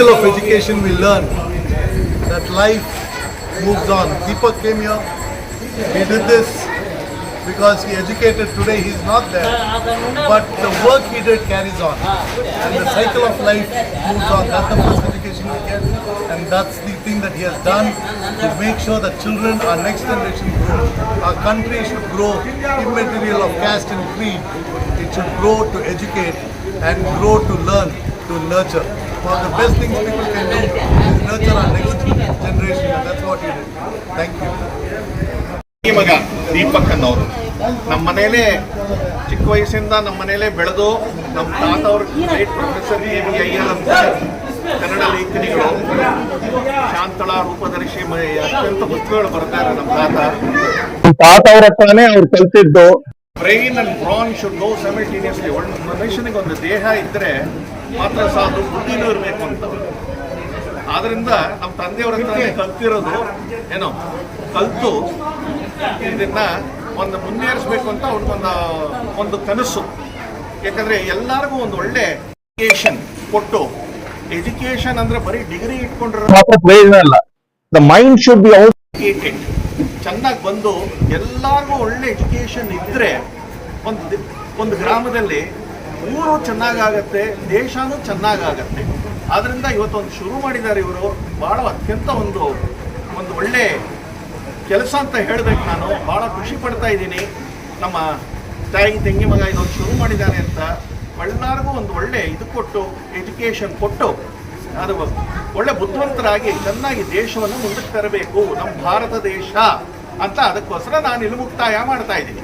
cycle of education we learn that life moves on. Deepak came here, he did this because he educated today, he's not there. But the work he did carries on. And the cycle of life moves on. That's the first education we get. And that's the thing that he has done to make sure that children, our next generation grow. Our country should grow immaterial of caste and creed. It should grow to educate and grow to learn, nurture. One of the best things people can do is nurture our next generation. And that's what he did. Thank you. ಈ ಮಗ ದೀಪಕ್ ಅನ್ನೋರು ನಮ್ಮ ಮನೇಲೆ ಚಿಕ್ಕ ವಯಸ್ಸಿಂದ ನಮ್ಮ ಮನೇಲೆ ಬೆಳೆದು ನಮ್ಮ ತಾತ ಅವ್ರ great professor A V Iyer ಅಂತ ಕನ್ನಡ ಲೇಖನಿಗಳು ಶಾಂತಳ ರೂಪದರ್ಶಿ ಅತ್ಯಂತ ಪುಸ್ತಕಗಳು ಬರ್ತಾರೆ ನಮ್ಮ ತಾತ ತಾತ ಅವ್ರ ಹತ್ರನೇ ಅವ್ರು ಕಲ್ತಿದ್ದು brain and brawn should go simultaneously ಒಂದು ಮನುಷ್ಯನಿಗೆ ಒಂದು ದೇಹ ಇದ್ರೆ ಮಾತ್ರ ಸಾಲದು ಬುದ್ಧಿನೂ ಇರಬೇಕು ಅಂತ. ಆದ್ರಿಂದ ನಮ್ಮ ತಂದೆಯವ್ರ ಕಲ್ತಿರೋದು ಏನೋ ಕಲ್ತು ಇದನ್ನ ಒಂದು ಮುನ್ನೇರಿಸ್ಬೇಕು ಅಂತ ಅವ್ರಿಗೊಂದು ಒಂದು ಕನಸು. ಯಾಕಂದ್ರೆ ಎಲ್ಲರಿಗೂ ಒಂದು ಒಳ್ಳೆ ಎಜುಕೇಶನ್ ಕೊಟ್ಟು ಎಜುಕೇಶನ್ ಅಂದ್ರೆ ಬರೀ ಡಿಗ್ರಿ ಇಟ್ಕೊಂಡ್ರೆ ಮಾತ್ರ ಪ್ರಯೋಜನ ಇಲ್ಲ. The mind should be educated ಚೆನ್ನಾಗಿ ಬಂದು ಎಲ್ಲರಿಗೂ ಒಳ್ಳೆ ಎಜುಕೇಶನ್ ಇದ್ರೆ ಒಂದು ಒಂದು ಗ್ರಾಮದಲ್ಲಿ ಊರು ಚೆನ್ನಾಗಾಗತ್ತೆ, ದೇಶನೂ ಚೆನ್ನಾಗಾಗತ್ತೆ. ಆದ್ದರಿಂದ ಇವತ್ತೊಂದು ಶುರು ಮಾಡಿದ್ದಾರೆ ಇವರು. ಬಹಳ ಅತ್ಯಂತ ಒಂದು ಒಂದು ಒಳ್ಳೆ ಕೆಲಸ ಅಂತ ಹೇಳಬೇಕು ನಾನು. ಬಹಳ ಖುಷಿ ಪಡ್ತಾ ಇದ್ದೀನಿ. ನಮ್ಮ ತಾಯಿ, ತಂಗಿ ಮಗ ಇದೊಂದು ಶುರು ಮಾಡಿದ್ದಾರೆ ಅಂತ. ಎಲ್ಲರಿಗೂ ಒಂದು ಒಳ್ಳೆ ಇದು ಕೊಟ್ಟು ಎಜುಕೇಶನ್ ಕೊಟ್ಟು, ಅದು ಒಳ್ಳೆ ಬುದ್ಧಿವಂತರಾಗಿ ಚೆನ್ನಾಗಿ ದೇಶವನ್ನು ಮುಂದಕ್ಕೆ ತರಬೇಕು. ನಮ್ಮ ಭಾರತ ದೇಶ ಅಂತ ಅದಕ್ಕೋಸ್ಕರ ನಾನು ಇಲ್ಲಿ ಮುಕ್ತಾಯ ಮಾಡ್ತಾ ಇದ್ದೀನಿ.